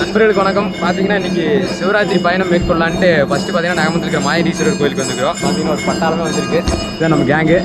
நண்பர்களுக்கு வணக்கம். பார்த்தீங்கன்னா இன்னைக்கு சிவராத்திரி பயணம் மேற்கொள்ளலான்ட்டு ஃபஸ்ட்டு பார்த்தீங்கன்னா நாங்கள் இருக்கிற மாயடீஸ்வரர் கோயிலுக்கு வந்துருக்கிறோம். பார்த்தீங்கன்னா ஒரு பட்டாளமே வந்திருக்கு. இதுதான் நம்ம கேங்கு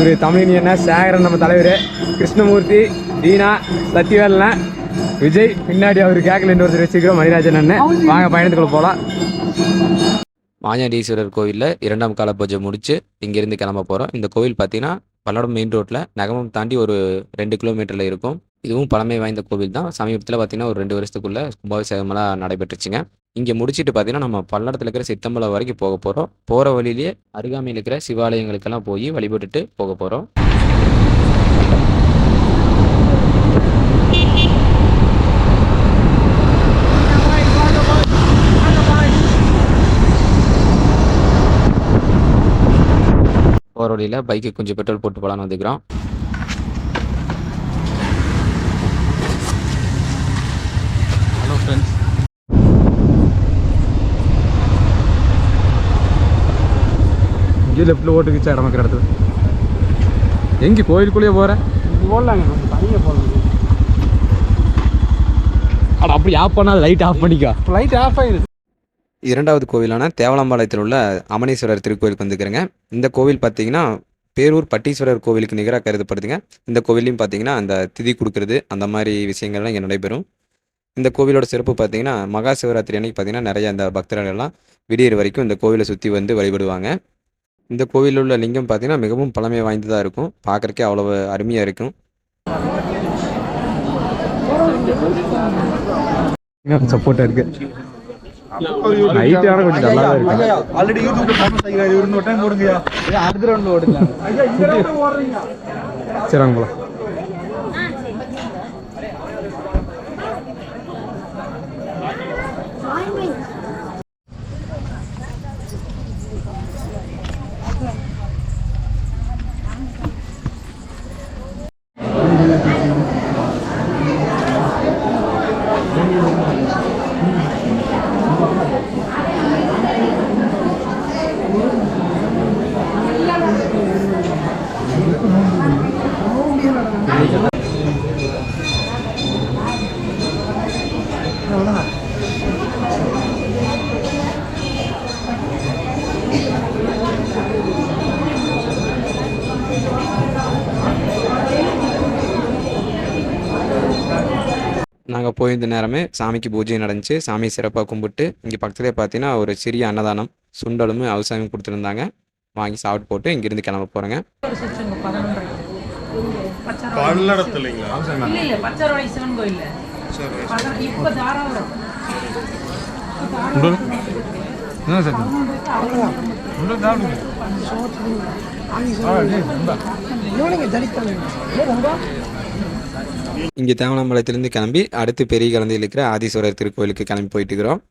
ஒரு தமிழினி என்ன சேகரன் நம்ம தலைவர் கிருஷ்ணமூர்த்தி தீனா சத்யவேலன் விஜய் பின்னாடி அவர் கேக்கில் இன்னொருத்தர் வச்சுக்கிறோம் மணிராஜன் அண்ணன். வாங்க பயணத்துக்குள்ளே போகலாம் மாயாண்டீஸ்வரர் கோவிலில் இரண்டாம் கால பூஜை முடித்து இங்கேருந்து கிளம்ப போகிறோம் இந்த கோவில் பார்த்தீங்கன்னா பல்லடம் மெயின் ரோட்டில் நகமம் தாண்டி ஒரு ரெண்டு கிலோமீட்டரில் இருக்கும். இதுவும் பழமை வாய்ந்த கோவில் தான். சமீபத்தில் பார்த்தீங்கன்னா ஒரு ரெண்டு வருஷத்துக்குள்ளே கும்பாபிஷேகமெல்லாம் நடைபெற்றுச்சுங்க. இங்கே முடிச்சுட்டு பார்த்தீங்கன்னா நம்ம பல்லடத்தில் இருக்கிற சித்தம்பலம் வரைக்கும் போக போகிறோம் போகிற வழியிலேயே அருகாமையில் இருக்கிற சிவாலயங்களுக்கெல்லாம் போய் வழிபட்டுட்டு போக போகிறோம் போகிற வழியில் பைக்கு கொஞ்சம் பெட்ரோல் போட்டு போகலான்னு வந்துக்கிறோம். இங்கே லெஃப்ட்டில் ஓட்டுக்குச்சா இடம் இருக்கிற இடத்துல எங்கே கோயிலுக்குள்ளேயே போகிறேன் போடலாங்க தனியாக போடலாம் அட அப்படி ஆஃப் பண்ணாத லைட் ஆஃப் பண்ணிக்கோ லைட் ஆஃப் ஆயிடுது இரண்டாவது கோவிலான தேவலாம்பாளையத்தில் உள்ள அமனீஸ்வரர் திருக்கோயிலுக்கு வந்துக்கிறேங்க இந்த கோவில் பார்த்தீங்கன்னா பேரூர் பட்டீஸ்வரர் கோவிலுக்கு நிகராக கருதப்படுதுங்க. இந்த கோவிலையும் பார்த்தீங்கன்னா அந்த திதி கொடுக்கறது அந்த மாதிரி விஷயங்கள்லாம் இங்கே நடைபெறும். இந்த கோவிலோட சிறப்பு பார்த்தீங்கன்னா மகா சிவராத்திரி அன்னைக்கு பார்த்தீங்கன்னா நிறைய இந்த பக்தர்கள் எல்லாம் விடியற் வரைக்கும் இந்த கோவிலை சுற்றி வந்து வழிபடுவாங்க. இந்த கோவிலில் உள்ள லிங்கம் பார்த்தீங்கன்னா மிகவும் பழமை வாய்ந்ததாக இருக்கும். பார்க்குறக்கே அவ்வளவு அருமையாக இருக்கும். சப்போர்ட்டாக கொஞ்சம் நல்லா இருக்கு. ஆல்ரெடி யூடியூப்ல ஃபேமஸ் ஆகிறாரு இவர் இன்னொரு டைம் போடுங்கயா அடுத்த ரவுண்ட்ல ஓடுங்க. சரி போயிருந்த நேரமே சாமிக்கு பூஜை நடந்துச்சு. சாமி சிறப்பாக கும்பிட்டு இங்கே பக்கத்துலேயே பார்த்தீங்கன்னா ஒரு சிறிய அன்னதானம் சுண்டலும் அவசாயம் கொடுத்துருந்தாங்க. வாங்கி சாப்பிட்டு போட்டு இங்கேருந்து கிளம்ப போகிறேங்க என்ன சார்? இங்கே தேவனாம்பாளையத்துலேருந்து கிளம்பி அடுத்து பெரிய கலந்தையில் இருக்கிற ஆதீஸ்வரர் திருக்கோயிலுக்கு கிளம்பி போயிட்டு இருக்கிறோம்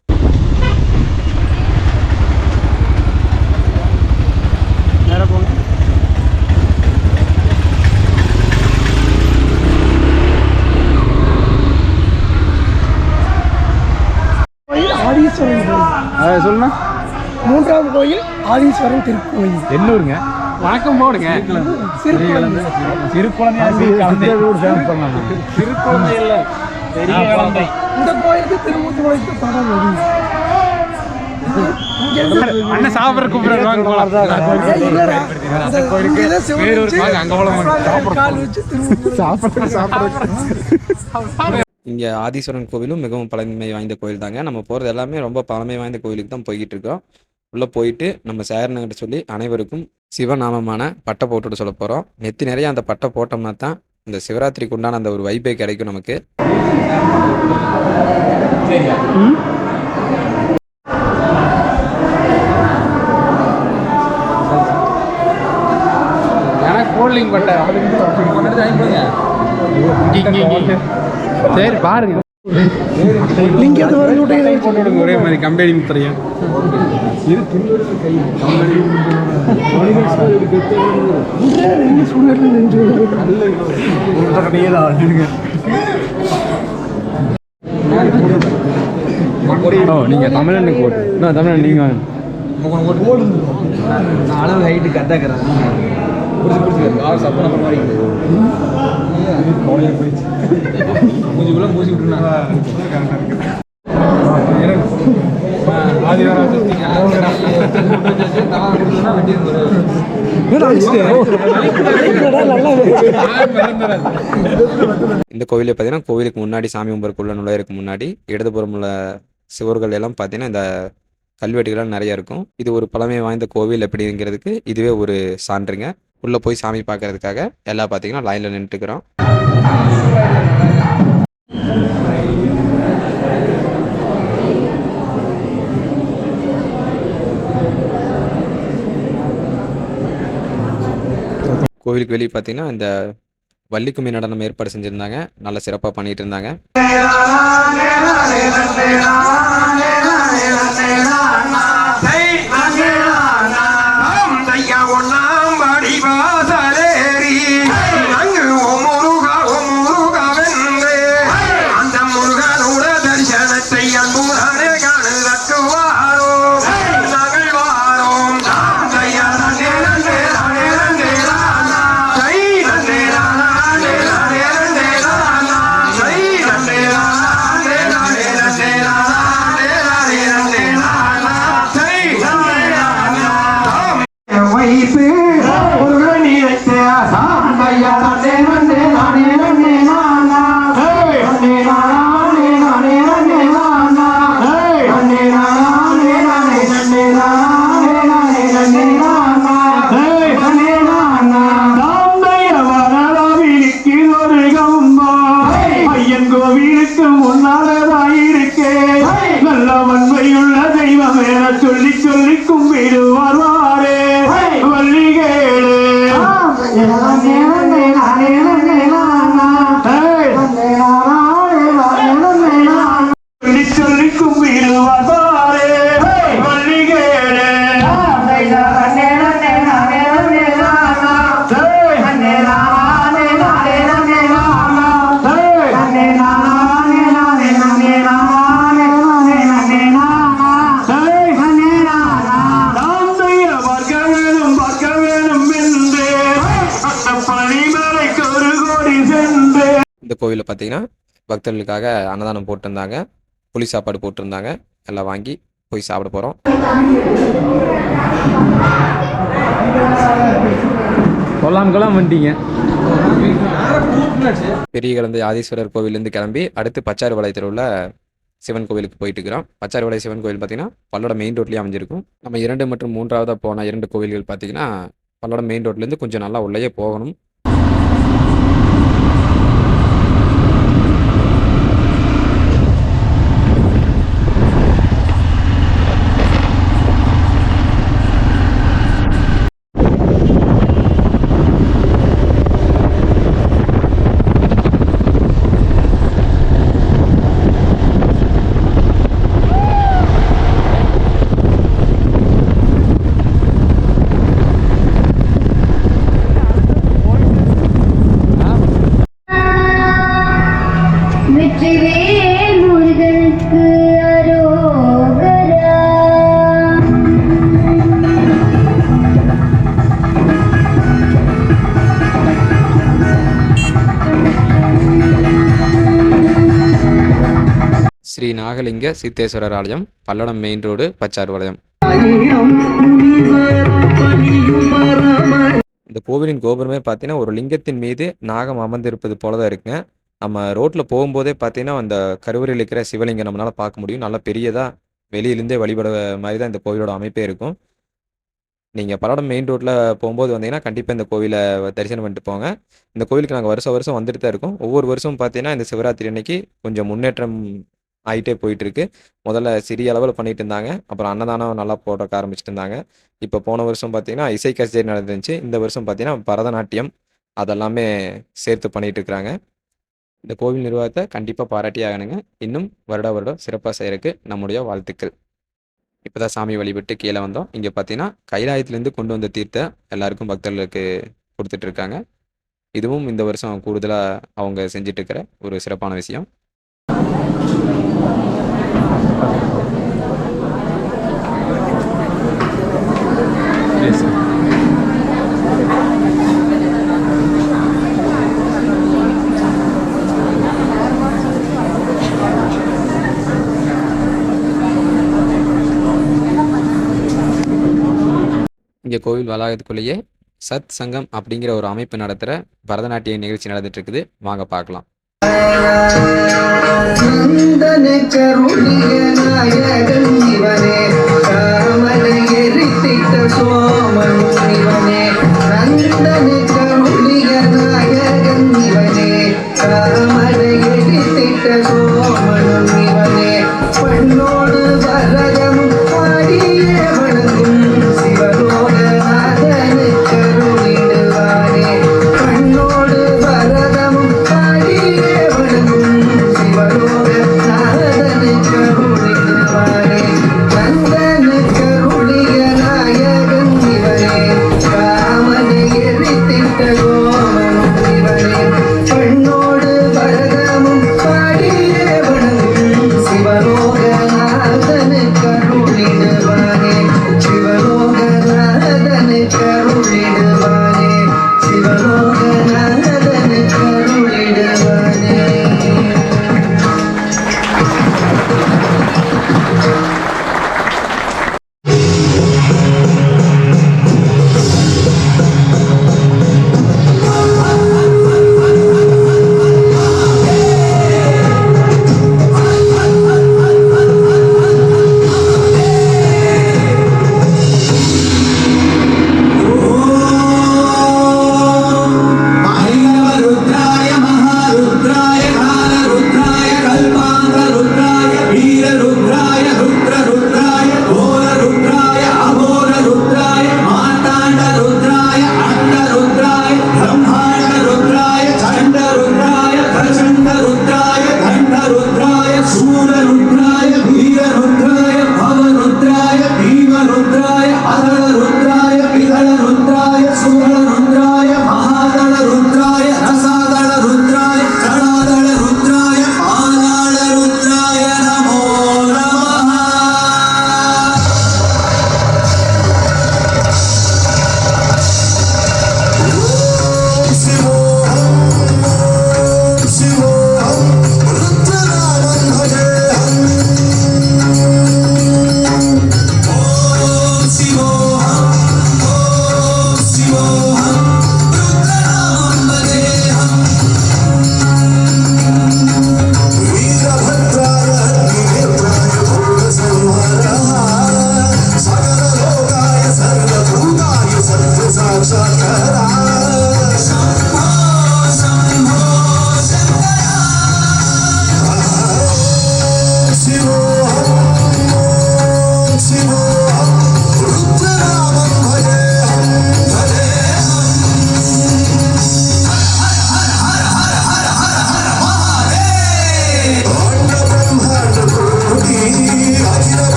சொல்லுண்ணா. மூன்றாவது கோயில் ஆதீஸ்வரன் திருக்கோயில். என்னூருங்க வணக்கம் போடுங்க. சிறு குழந்தையா சிறு குழந்தை. இல்லை பெரிய குழந்தை. இந்த கோயிலுக்கு திருமூர்த்தி உழைத்து படம் வரும் இங்க அண்ணன் வாங்க போலாம். ஆதீஸ்வரன் கோவிலும் மிகவும் பழமை வாய்ந்த கோயில் தாங்க. நம்ம போகிறது எல்லாமே ரொம்ப பழமை வாய்ந்த கோயிலுக்கு தான் போய்கிட்டு இருக்கோம். உள்ளே போயிட்டு நம்ம சேரணங்கிட்ட சொல்லி அனைவருக்கும் சிவநாமமான பட்டை போட்டுட்டு சொல்ல போகிறோம் நெத்தி நிறைய அந்த பட்டை போட்டோம்னா தான் இந்த சிவராத்திரிக்கு உண்டான அந்த ஒரு வைப்பே கிடைக்கும் நமக்கு. எனக்கு போல்லிங் போட்டு விடுங்க ஒரே மாதிரி கம்பெனி. முத்திரையும் சூழல் நின்று ஓ நீங்க தமிழனுக்கு போட்டு நான் தமிழன் நீங்க அளவு ஹைட்டு கரெக்டாக மூஞ்சிக்குள்ள மூசி விட்டுருந்தாங்க இந்த கோவிலில் பார்த்தீங்கன்னா கோவிலுக்கு முன்னாடி சாமி கும்பருக்குள்ள நுழையிறதுக்கு முன்னாடி இடதுபுறம் உள்ள சுவர்கள் எல்லாம் பார்த்தீங்கன்னா இந்த கல்வெட்டுகள்லாம் நிறைய இருக்கும். இது ஒரு பழமை வாய்ந்த கோவில் அப்படிங்கிறதுக்கு இதுவே ஒரு சான்றுங்க. உள்ளே போய் சாமி பார்க்கறதுக்காக எல்லாம் பார்த்தீங்கன்னா லைனில் நின்றுட்டுக்கிறோம் கோவிலுக்கு வெளியே பார்த்தீங்கன்னா இந்த வள்ளிக்கும்மி நடனம் ஏற்பாடு செஞ்சுருந்தாங்க. நல்லா சிறப்பாக பண்ணிகிட்டு இருந்தாங்க. சொல்லி இந்த கோவிலில் பார்த்தீங்கன்னா பக்தர்களுக்காக அன்னதானம் போட்டிருந்தாங்க. புளி சாப்பாடு போட்டிருந்தாங்க. எல்லாம் வாங்கி போய் சாப்பிட போகிறோம் கொல்லாம் கொல்லாம் வந்துட்டீங்க பெரிய கலந்த ஆதீஸ்வரர் கோவிலேருந்து கிளம்பி அடுத்து பச்சாறு வளையத்தில் உள்ள சிவன் கோவிலுக்கு போயிட்டு இருக்கிறோம் பச்சாறு வளை சிவன் கோவில் பார்த்தீங்கன்னா பல்லோட மெயின் ரோட்லேயே அமைஞ்சிருக்கும். நம்ம இரண்டு மற்றும் மூன்றாவதாக போன இரண்டு கோவில்கள் பார்த்தீங்கன்னா பல்லோட மெயின் ரோட்லேருந்து கொஞ்சம் நல்லா உள்ளேயே போகணும். ஸ்ரீ சித்தேஸ்வரர் ஆலயம் பல்லடம் மெயின் ரோடு பச்சாறு வளையம் இந்த கோவிலின் கோபுரமே பார்த்தீங்கன்னா ஒரு லிங்கத்தின் மீது நாகம் அமர்ந்திருப்பது போல தான் இருக்குங்க. நம்ம ரோட்டில் போகும்போதே பார்த்தீங்கன்னா அந்த கருவறையில் இருக்கிற சிவலிங்கம் நம்மளால் பார்க்க முடியும். நல்லா பெரியதாக வெளியிலேருந்தே வழிபட மாதிரி தான் இந்த கோவிலோட அமைப்பே இருக்கும். நீங்கள் பல்லடம் மெயின் ரோட்டில் போகும்போது வந்தீங்கன்னா கண்டிப்பாக இந்த கோவிலை தரிசனம் பண்ணிட்டு போங்க. இந்த கோவிலுக்கு நாங்கள் வருஷம் வருஷம் வந்துட்டு தான் இருக்கோம். ஒவ்வொரு வருஷமும் பார்த்தீங்கன்னா இந்த சிவராத்திரி அன்னைக்கு கொஞ்சம் முன்னேற்றம் ஆகிட்டே போயிட்டுருக்கு. முதல்ல சிறிய அளவில் பண்ணிட்டு இருந்தாங்க. அப்புறம் அன்னதானம் நல்லா போடுறக்க ஆரம்பிச்சிட்டு இருந்தாங்க. இப்போ போன வருஷம் பார்த்தீங்கன்னா இசை கச்சேரி நடந்துருந்துச்சு இந்த வருஷம் பார்த்தீங்கன்னா பரதநாட்டியம் அதெல்லாமே சேர்த்து பண்ணிட்டு இருக்கிறாங்க. இந்த கோவில் நிர்வாகத்தை கண்டிப்பாக பாராட்டி ஆகணுங்க இன்னும் வருட வருடம் சிறப்பாக செய்கிறதுக்கு நம்முடைய வாழ்த்துக்கள். இப்போ தான் சாமி வழிபட்டு கீழே வந்தோம். இங்கே பார்த்தீங்கன்னா கைலாயத்துலேருந்து கொண்டு வந்த தீர்த்தை எல்லாருக்கும் பக்தர்களுக்கு கொடுத்துட்டு இருக்காங்க. இதுவும் இந்த வருஷம் கூடுதலாக அவங்க செஞ்சுட்டு இருக்கிற ஒரு சிறப்பான விஷயம். இங்கே கோவில் வளாகத்துக்குள்ளேயே சத் சங்கம் அப்படிங்கிற ஒரு அமைப்பு நடத்துகிற பரதநாட்டிய நிகழ்ச்சி நடந்துட்டு இருக்குது வாங்க பார்க்கலாம். நந்தன கருணிய நாயகன் இவனே.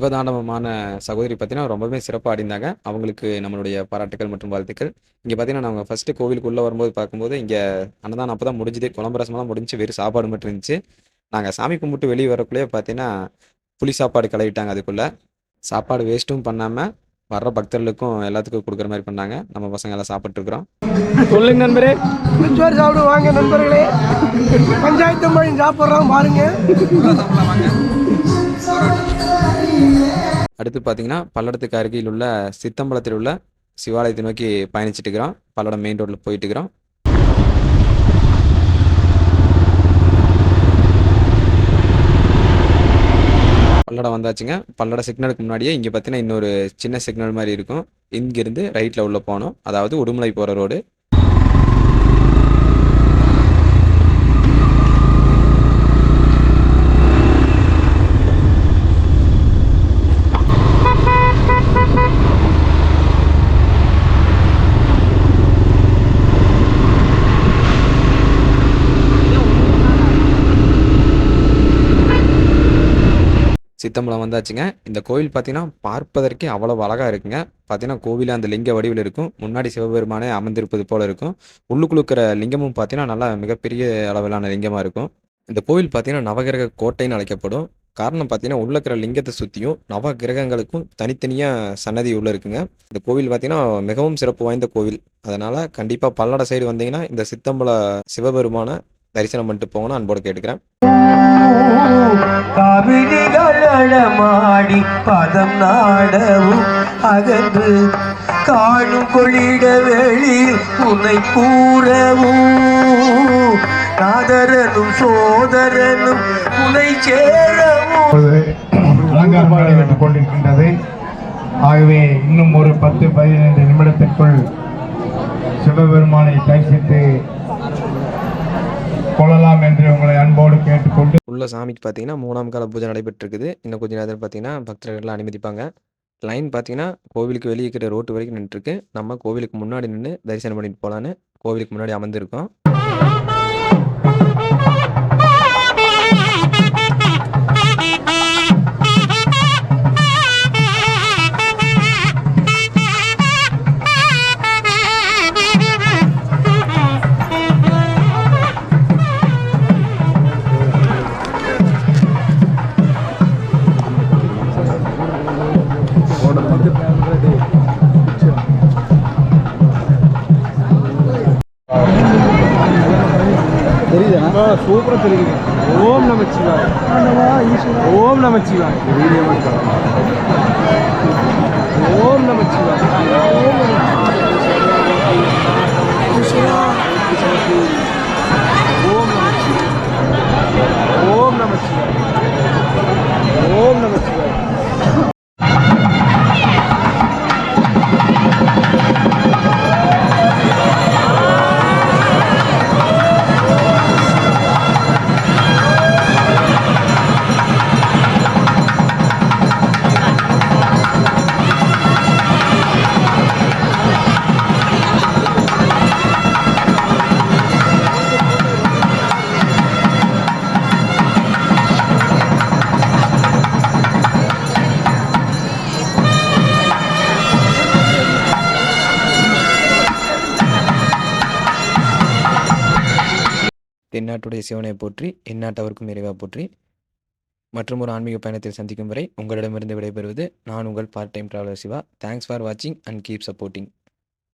சிவதாண்டவமான சகோதரி பார்த்தீங்கன்னா ரொம்பவே சிறப்பாக ஆடிந்தாங்க அவங்களுக்கு நம்மளுடைய பாராட்டுகள் மற்றும் வாழ்த்துக்கள். இங்கே பார்த்தீங்கன்னா நாங்கள் ஃபஸ்ட்டு கோவிலுக்குள்ளே வரும்போது பார்க்கும்போது இங்கே அன்னதானம் அப்போ தான் முடிஞ்சுது. குழம்பு ரசமெல்லாம் முடிஞ்சு வெறும் சாப்பாடு மட்டும் இருந்துச்சு. நாங்கள் சாமி கும்பிட்டு வெளியே வரக்குள்ளேயே பார்த்தீங்கன்னா புளி சாப்பாடு கலவிட்டாங்க அதுக்குள்ளே. சாப்பாடு வேஸ்ட்டும் பண்ணாமல் வர்ற பக்தர்களுக்கும் எல்லாத்துக்கும் கொடுக்குற மாதிரி பண்ணாங்க. நம்ம பசங்க எல்லாம் சாப்பிட்ருக்குறோம் சொல்லுங்க நண்பரே. சோறு சாப்பிடு வாங்க நண்பர்களே. பஞ்சாயத்து மணி சாப்பிட்றோம். பாருங்க. அடுத்து பார்த்தீங்கன்னா பல்லடத்துக்கு அருகில் உள்ள சித்தம்பலத்தில் உள்ள சிவாலயத்தை நோக்கி பயணிச்சுட்டு இருக்கிறோம் பல்லடம் மெயின் ரோட்டில் போயிட்டு இருக்கிறோம் பல்லடம் வந்தாச்சுங்க. பல்லடம் சிக்னலுக்கு முன்னாடியே இங்கே பார்த்தீங்கன்னா இன்னொரு சின்ன சிக்னல் மாதிரி இருக்கும். இங்கேருந்து ரைட்டில் உள்ள போனோம். அதாவது உடுமலை போகிற ரோடு சித்தம்பலம் வந்தாச்சுங்க. இந்த கோவில் பார்த்தீங்கன்னா பார்ப்பதற்கே அவ்வளோ அழகாக இருக்குங்க. பார்த்தீங்கன்னா கோவில் அந்த லிங்க வடிவில் இருக்கும். முன்னாடி சிவபெருமானே அமர்ந்திருப்பது போல இருக்கும். உள்ளுக்குழுக்கிற லிங்கமும் பார்த்தீங்கன்னா நல்லா மிகப்பெரிய அளவிலான லிங்கமாக இருக்கும். இந்த கோவில் பார்த்தீங்கன்னா நவகிரக கோட்டைன்னு அழைக்கப்படும். காரணம் பார்த்தீங்கன்னா உள்ள இருக்கிற லிங்கத்தை சுற்றியும் நவ கிரகங்களுக்கும் தனித்தனியாக சன்னதி உள்ளே இருக்குங்க. இந்த கோவில் பார்த்தீங்கன்னா மிகவும் சிறப்பு வாய்ந்த கோவில். அதனால் கண்டிப்பாக பல்லட சைடு வந்தீங்கன்னா இந்த சித்தம்பல சிவபெருமான தரிசனம் பண்ணிட்டு போங்கன்னு அன்போடு கேட்டுக்கிறேன். காவிரிகளமாடி பதம் நாடவும் அகன்று காணும் கொள்ளிட வெளியில் உன்னை கூறவும். நாதரனும் சோதரனும் உன்னை சேரவும். அலங்காரம் நடைபெற்றுக் கொண்டிருக்கின்றது. ஆகவே இன்னும் ஒரு பத்து பதினைந்து நிமிடத்திற்குள் சிவபெருமானை தரிசித்து கொள்ளலாம் என்று உங்களை அன்போடு கேட்டுக்கொண்டு உள்ள சாமிக்கு பார்த்தீங்கன்னா மூணாம் கால பூஜை நடைபெற்றிருக்குது. இன்னும் கொஞ்ச நேரத்தில் பார்த்தீங்கன்னா பக்தர்கள்லாம் அனுமதிப்பாங்க. லைன் பார்த்தீங்கன்னா கோவிலுக்கு வெளியே இருக்கிற ரோட்டு வரைக்கும் நின்றுருக்கு நம்ம கோவிலுக்கு முன்னாடி நின்று தரிசனம் பண்ணிட்டு போகலான்னு கோவிலுக்கு முன்னாடி அமர்ந்திருக்கோம். சூப்பராக தெரியுங்க ஓம் நமச்சிவாய் ஓம் நமச்சிவாய் வீடியோ ஓம் நமச்சிவாய் ஓம் நமச்சிவாய் தென்னாட்டுடைய சிவனை போற்றி எந்நாட்டவருக்கும் இறைவா போற்றி. மற்றும் ஒரு ஆன்மீக பயணத்தில் சந்திக்கும் வரை உங்களிடமிருந்து விடைபெறுவது நான் உங்கள் part time traveller Siva. Thanks for வாட்சிங் அண்ட் கீப் சப்போர்ட்டிங்